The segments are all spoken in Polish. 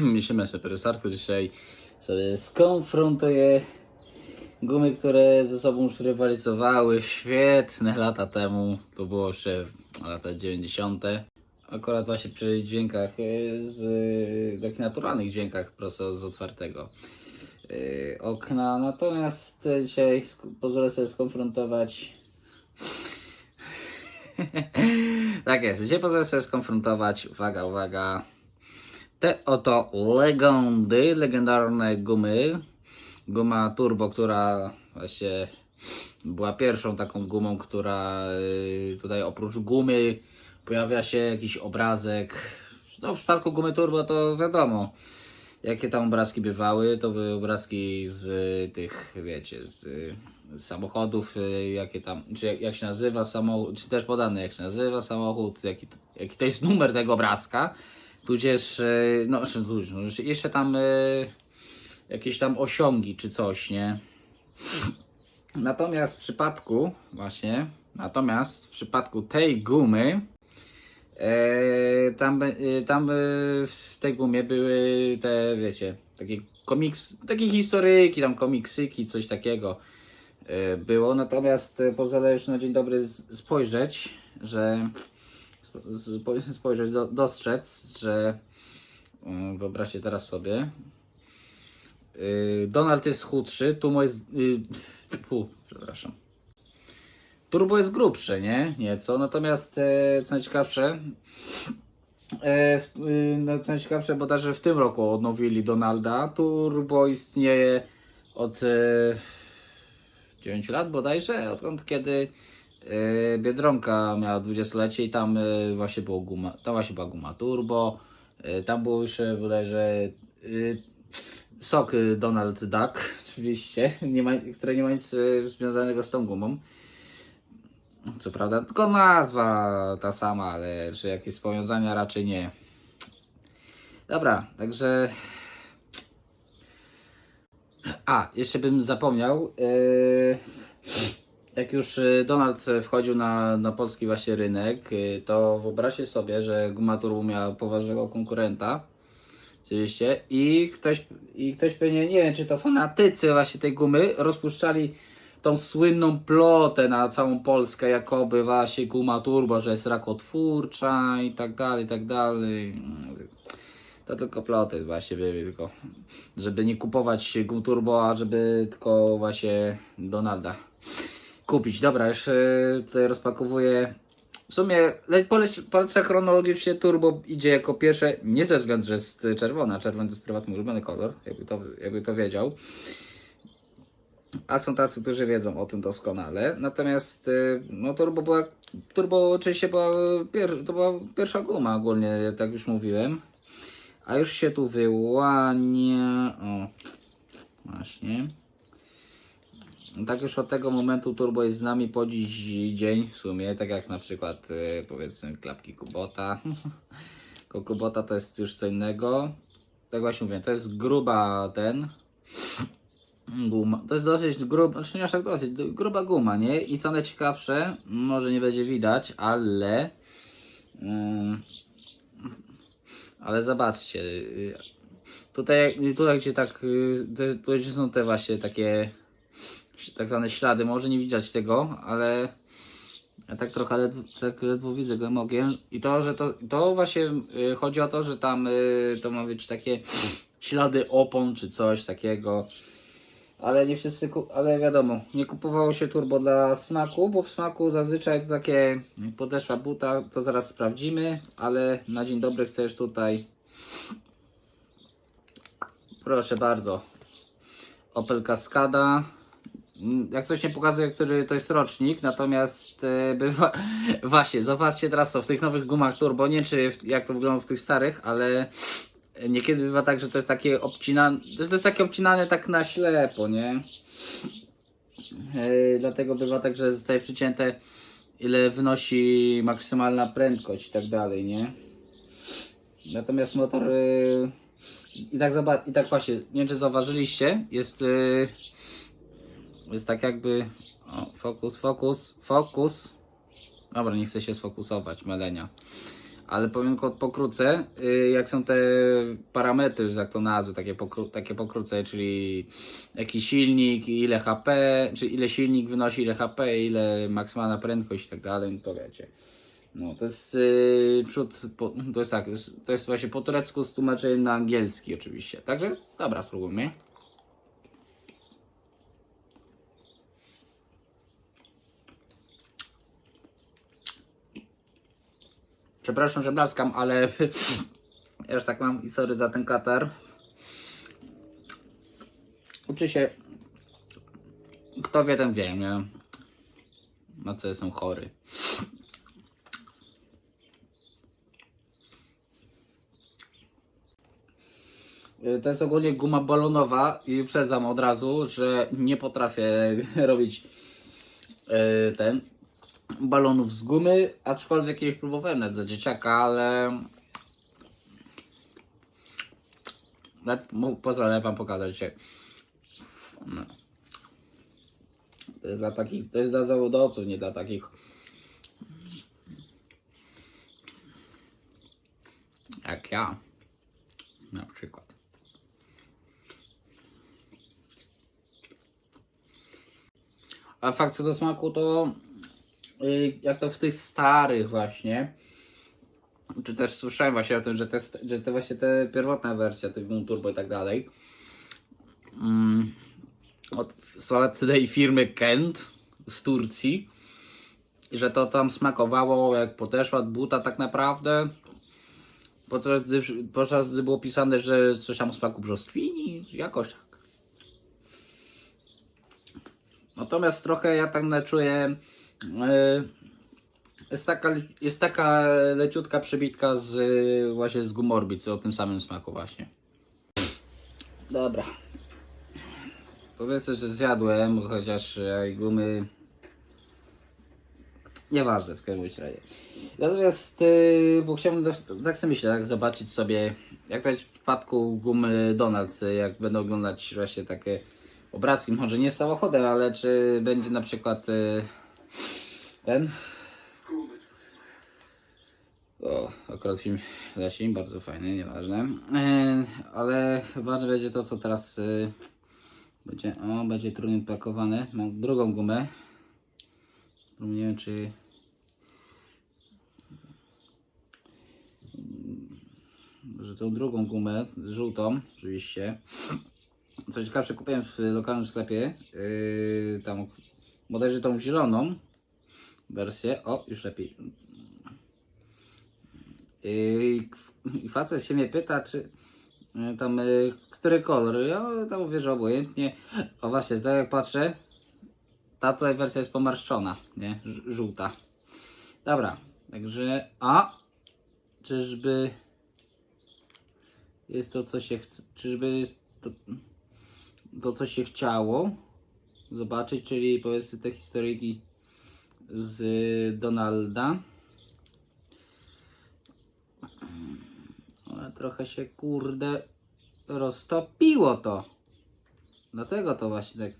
Myślimy sobie restartu dzisiaj sobie skonfrontuję gumy, które ze sobą już rywalizowały świetne lata temu. To było jeszcze lata 90. Akurat właśnie przy dźwiękach e, z takich naturalnych dźwiękach prosto z otwartego e, okna. Natomiast dzisiaj pozwolę sobie skonfrontować tak jest, dzisiaj pozwolę sobie skonfrontować, uwaga, uwaga, te oto legendy, legendarne gumy. Guma Turbo, która właśnie była pierwszą taką gumą, która y, tutaj oprócz gumy pojawia się jakiś obrazek. No w przypadku gumy Turbo to wiadomo, jakie tam obrazki bywały. To były obrazki z y, tych, wiecie, z, y, samochodów, jakie tam, czy jak, jak się nazywa samochód, czy też podane jak się nazywa samochód, jaki, jaki to jest numer tego obrazka. Tudzież, y, no, tudzież, no jeszcze tam y, jakieś tam osiągi czy coś, nie? Natomiast w przypadku, właśnie, natomiast w przypadku tej gumy, e, tam, e, tam e, w tej gumie były te, wiecie, takie komiks, takie historyjki, tam komiksyki, coś takiego e, było. Natomiast e, pozwolę już na dzień dobry spojrzeć, że spojrzeć, do, dostrzec, że mm, wyobraźcie teraz sobie, Yy, Donald jest chudszy, Tumo jest. Pu, przepraszam. Turbo jest grubsze, nie? Nieco. Natomiast e, co najciekawsze. E, y, no, co najciekawsze, bo że w tym roku odnowili Donalda. Turbo istnieje od e, 9 lat bodajże, odkąd kiedy e, Biedronka miała 20-lecie i tam e, właśnie było guma, tam właśnie była guma Turbo. E, tam było już e, bodajże sok Donald Duck, oczywiście, nie ma, które nie ma nic związanego z tą gumą. Co prawda, tylko nazwa ta sama, ale czy jakieś powiązania raczej nie. Dobra, także. A, jeszcze bym zapomniał. y, jak już y, Donald wchodził na, na polski właśnie rynek, y, to wyobraźcie sobie, że Guma Turbo miała poważnego konkurenta. Oczywiście. I ktoś, I ktoś pewnie, nie wiem, czy to fanatycy właśnie tej gumy rozpuszczali tą słynną plotę na całą Polskę, jakoby właśnie guma turbo, że jest rakotwórcza i tak dalej, i tak dalej. To tylko ploty właśnie tylko żeby nie kupować gum turbo, a żeby tylko właśnie Donalda kupić. Dobra, już y, tutaj rozpakowuję w sumie polecę chronologicznie Turbo idzie jako pierwsze, nie ze względu, że jest czerwona, czerwony to jest prywatny ulubiony kolor, jakby to, jakby to wiedział. A są tacy, którzy wiedzą o tym doskonale. Natomiast y, no, Turbo była, Turbo oczywiście była, pier, to była pierwsza guma ogólnie, tak już mówiłem. A już się tu wyłania, o, właśnie. Tak już od tego momentu Turbo jest z nami po dziś dzień w sumie, tak jak na przykład y, powiedzmy klapki Kubota. Kubota to jest już co innego. Tak właśnie mówię, to jest gruba ten guma. To jest dosyć gruba, znaczy nie aż tak dosyć, gruba guma, nie? I co najciekawsze, może nie będzie widać, ale ym, ale zobaczcie, y, tutaj, tutaj gdzie tak, y, te- tu gdzie są te właśnie takie tak zwane ślady, może nie widać tego, ale ja tak trochę ledwo, tak ledwo widzę go mogiem. I to, że to, to właśnie y, chodzi o to, że tam y, to ma być takie ślady opon czy coś takiego. Ale nie wszyscy, ale wiadomo, nie kupowało się turbo dla smaku, bo w smaku zazwyczaj to takie podeszła buta, to zaraz sprawdzimy, ale na dzień dobry chcesz tutaj. Proszę bardzo. Opel Cascada. Jak coś nie pokazuje, który to jest rocznik, natomiast e, bywa, właśnie, zobaczcie teraz to w tych nowych gumach turbo, nie czy jak to wygląda w tych starych, ale niekiedy bywa tak, że to jest takie obcinane, to jest takie obcinane tak na ślepo, nie? E, dlatego bywa tak, że zostaje przycięte ile wynosi maksymalna prędkość i tak dalej, nie? Natomiast motor e, i tak i tak właśnie, nie wiem czy zauważyliście, jest e, jest tak jakby. O, fokus, fokus, fokus. Dobra, nie chcę się sfokusować, melenia. Ale powiem pokrótce, y, jak są te parametry, że tak to nazwy, takie, pokró takie pokrótce, czyli jaki silnik, ile HP, czy ile silnik wynosi, ile HP, ile maksymalna prędkość i tak dalej, no to wiecie. No to jest yy, przód, po, to jest tak, jest, to jest właśnie po turecku z tłumaczeniem na angielski oczywiście. Także dobra, spróbujmy. Przepraszam, że blaskam, ale ja już tak mam i sorry za ten katar. Uczy się. Kto wie, ten wie, nie? Na co jestem chory. Y, To jest ogólnie guma balonowa i uprzedzam od razu, że nie potrafię robić y, ten balonów z gumy, aczkolwiek kiedyś próbowałem nawet za dzieciaka, ale pozwolę wam pokazać się. No. To jest dla takich, to jest dla zawodowców, nie dla takich jak ja na przykład. A fakt co do smaku to jak to w tych starych właśnie czy też słyszałem właśnie o tym, że te, że te właśnie te pierwotna wersja tych Gun Turbo i tak dalej mm, od sławnej firmy Kent z Turcji że to tam smakowało jak podeszła od buta tak naprawdę podczas gdy, podczas gdy było pisane, że coś tam smaku brzoskwini jakoś tak Natomiast trochę ja tak czuję. Yy, jest taka, jest taka leciutka przebitka z właśnie z gumorbit, o tym samym smaku właśnie. Dobra. Powiedzmy, że zjadłem, chociaż e, gumy. Nieważne w każdym razie. Natomiast, yy, bo chciałbym tak, tak sobie myślę, tak zobaczyć sobie, jak to w przypadku gumy Donald, jak będą oglądać właśnie takie obrazki, może nie samochodem, ale czy będzie na przykład ten. O, akurat film leci, bardzo fajny, nieważne. E, ale ważne będzie to, co teraz y, będzie. O, będzie trudniej pakowany. Mam drugą gumę. Nie wiem, czy. Że tą drugą gumę, żółtą, oczywiście. Co ciekawsze, kupiłem w lokalnym sklepie. Yy, tam bodajże tą zieloną wersję. O, już lepiej. I facet się mnie pyta, czy yy, tam yy, który kolor. Ja tam mówię, że obojętnie. O właśnie, zdaję jak patrzę. Ta tutaj wersja jest pomarszczona, nie? Żółta. Dobra, także. A! Czyżby. Jest to, co się chce. Czyżby jest to to, co się chciało zobaczyć, czyli powiedzmy te historyjki z Donalda. Ale trochę się kurde roztopiło to. Dlatego to właśnie tak.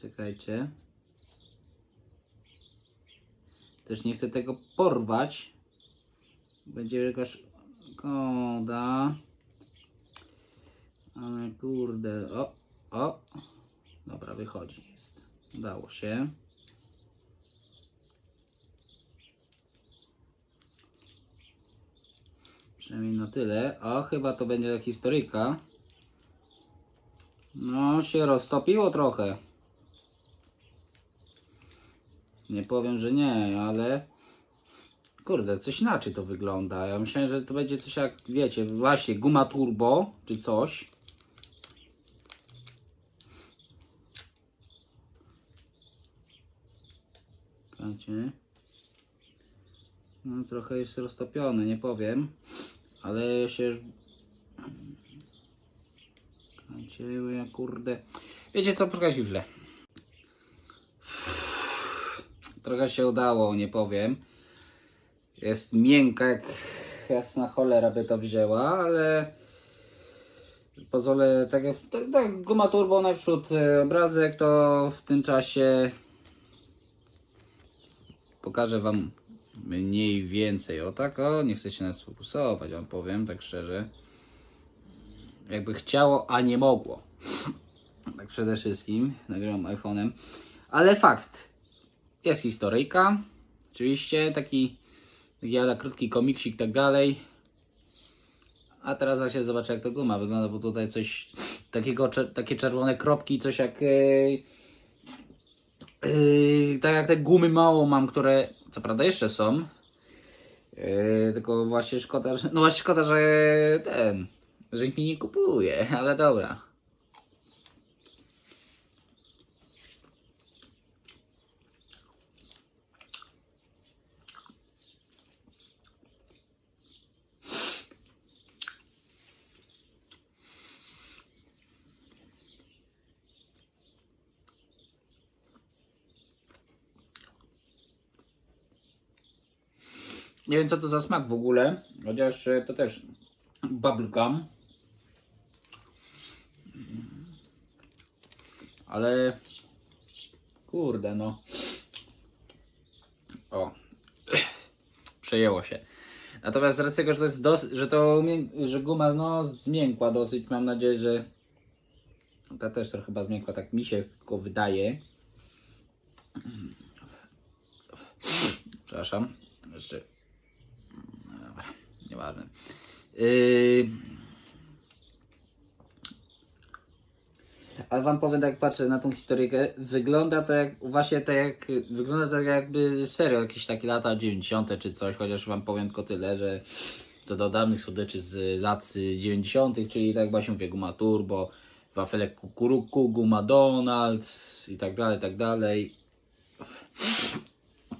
Czekajcie. Też nie chcę tego porwać. Będzie jakaś koda. Ale kurde, o, o. Dobra, wychodzi, jest. Udało się. Przynajmniej na tyle. O, chyba to będzie historyjka. No, się roztopiło trochę. Nie powiem, że nie, ale... Kurde, coś inaczej to wygląda. Ja myślałem, że to będzie coś jak, wiecie, właśnie guma turbo, czy coś. Słuchajcie. No trochę jest roztopiony, nie powiem. Ale się ja kurde... Wiecie co, poczekać chwilę. Trochę się udało, nie powiem. Jest miękka jak jasna cholera by to wzięła, ale pozwolę, tak jak tak, tak, guma turbo naprzód e, obrazek, to w tym czasie pokażę Wam Mniej więcej. O tak, o, nie chcę się nas fokusować, wam powiem, tak szczerze. Jakby chciało, a nie mogło. Tak przede wszystkim. Nagrywam iPhone'em. Ale fakt. Jest historyjka. Oczywiście taki, jada krótki komiksik i tak dalej. A teraz właśnie zobaczę jak to guma wygląda, bo tutaj coś takiego, czer- takie czerwone kropki, coś jak yy, yy, tak jak te gumy mało mam, które co prawda jeszcze są. Yy, tylko właśnie szkoda, że, no właśnie szkoda, że ten, że nikt mi nie kupuje, ale dobra. Nie wiem co to za smak w ogóle, chociaż e, to też bubblegum. Ale kurde no. O. Przejęło się. Natomiast z racji tego, że to jest że to że guma no zmiękła dosyć, mam nadzieję, że ta też trochę chyba zmiękła, tak mi się tylko wydaje. Przepraszam. Jeszcze nieważne. Yy... Ale wam powiem, tak patrzę na tą historykę, wygląda to jak, właśnie tak jak, wygląda to jakby serio jakieś takie lata 90 czy coś, chociaż wam powiem tylko tyle, że to do dawnych słodyczy z lat 90 czyli tak właśnie mówię, guma turbo, wafelek kukuruku, guma Donald's i tak dalej, tak dalej.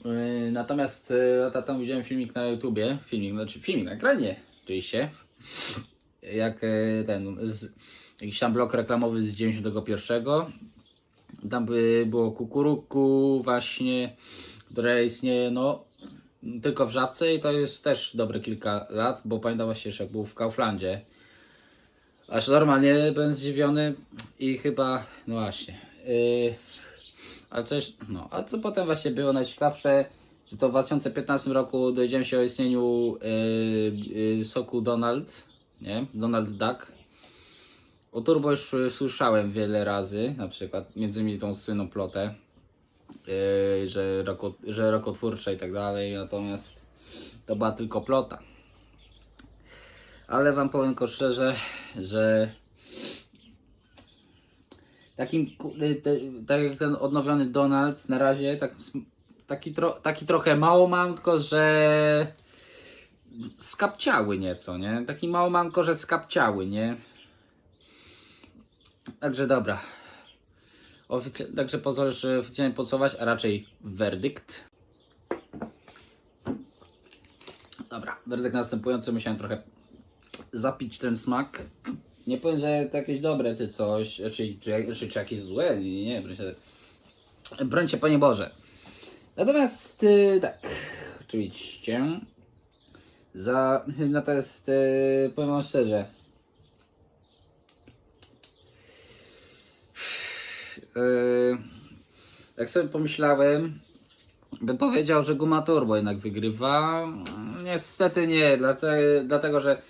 Yy, Natomiast yy, lata temu widziałem filmik na YouTubie, filmik, znaczy filmik na ekranie oczywiście, jak yy, ten, z, jakiś tam blok reklamowy z 91. Tam by było kukuruku właśnie, które istnieje no tylko w Żabce i to jest też dobre kilka lat, bo pamiętam właśnie jeszcze jak był w Kauflandzie. Aż normalnie byłem zdziwiony i chyba, no właśnie, yy, a coś, no, a co potem właśnie było najciekawsze, że to w 2015 roku dowiedziałem się o istnieniu yy, yy, soku Donald, nie? Donald Duck. O turbo już y, słyszałem wiele razy, na przykład między innymi tą słynną plotę, yy, że, roko, że rokotwórcza i tak dalej, natomiast to była tylko plota. Ale wam powiem tylko szczerze, że takim, y, te, tak jak ten odnowiony Donald na razie, tak, taki, tro, taki trochę mało mam, tylko że skapciały nieco, nie? Taki mało mam, tylko że skapciały, nie? Także dobra. Oficy- także pozwolę że oficjalnie podsumować, a raczej werdykt. Dobra, werdykt następujący. Musiałem trochę zapić ten smak. Nie powiem, że to jakieś dobre czy coś, czy, czy, czy, czy jakieś złe, nie, nie, broń Panie Boże. Natomiast y, tak, oczywiście, za, natomiast y, powiem wam szczerze, y, jak sobie pomyślałem, bym powiedział, że Guma Turbo jednak wygrywa. Niestety nie, dlate, dlatego że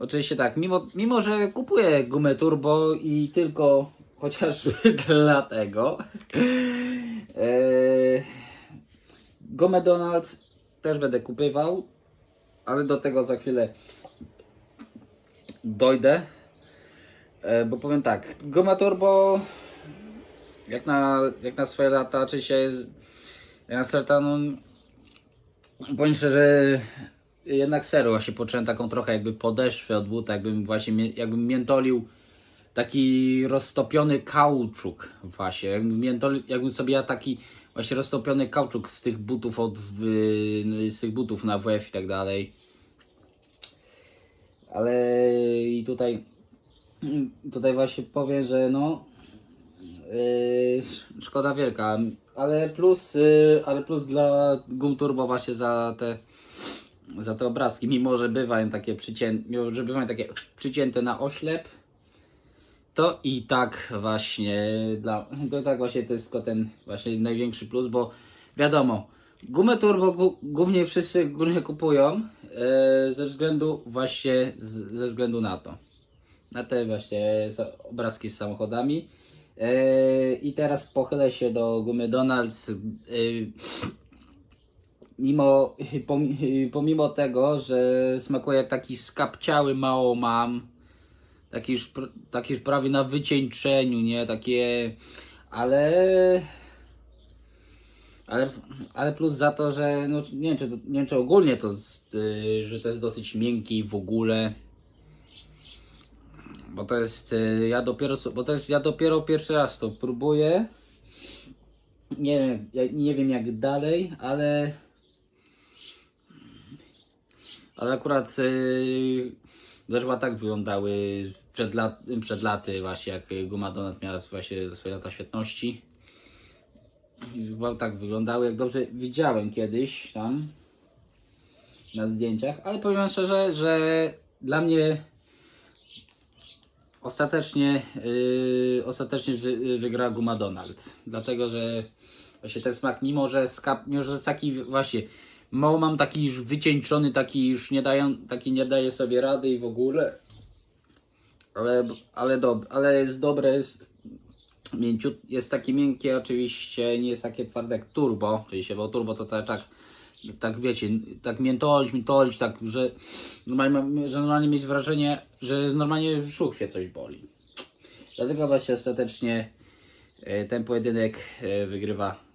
Oczywiście tak, mimo, mimo że kupuję gumę turbo i tylko chociażby dlatego. Eee, gumę Donald też będę kupywał, ale do tego za chwilę dojdę. E, bo powiem tak, guma turbo jak na, jak na swoje lata oczywiście jest jak na swoje lata, no, powiem szczerze, jednak serio właśnie poczułem taką trochę jakby podeszwę od buta, jakbym właśnie jakbym miętolił taki roztopiony kauczuk właśnie, jakbym, miętoli, jakbym sobie ja taki właśnie roztopiony kauczuk z tych butów od z tych butów na WF i tak dalej. Ale i tutaj tutaj właśnie powiem, że no yy, szkoda wielka, ale plus, yy, ale plus dla Gum Turbo właśnie za te za te obrazki, mimo że bywają takie przycięte, mimo że bywają takie przycięte na oślep, to i tak właśnie dla, to tak właśnie to jest ten właśnie największy plus, bo wiadomo, Gumę turbo gu- głównie wszyscy głównie kupują e, ze względu właśnie z, ze względu na to. Na te właśnie obrazki z samochodami. E, I teraz pochylę się do gumy Donalds. E, mimo, pomi- pomimo tego, że smakuje jak taki skapciały mało mam. Taki już, taki już prawie na wycieńczeniu, nie? Takie. Ale. Ale, ale plus za to, że no, nie, wiem, czy nie wiem, czy ogólnie to, y, że to jest dosyć miękki w ogóle. Bo to jest, y, ja dopiero, bo to jest, ja dopiero pierwszy raz to próbuję. Nie nie wiem jak dalej, ale ale akurat yy, też chyba tak wyglądały przed, lat, przed laty właśnie, jak Guma Donat miała właśnie swoje lata świetności. Chyba tak wyglądały, jak dobrze widziałem kiedyś tam na zdjęciach, ale powiem szczerze, że dla mnie ostatecznie, yy, ostatecznie wy, wygra Guma Donald. Dlatego, że właśnie ten smak, mimo że, mimo że jest taki właśnie, mało mam taki już wycieńczony, taki już nie dają, taki nie daje sobie rady i w ogóle. Ale, ale, dob, ale jest dobre, jest mięciut, jest takie miękkie oczywiście, nie jest takie twarde jak turbo, oczywiście, bo turbo to tak, tak, tak wiecie, tak miętolić, miętolić, tak, że normalnie, że normalnie mieć wrażenie, że normalnie w żuchwie coś boli. Dlatego właśnie ostatecznie e, ten pojedynek e, wygrywa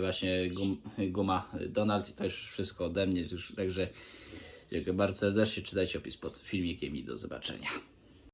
właśnie gum, guma Donald i to już wszystko ode mnie, także bardzo serdecznie, czytajcie opis pod filmikiem i do zobaczenia.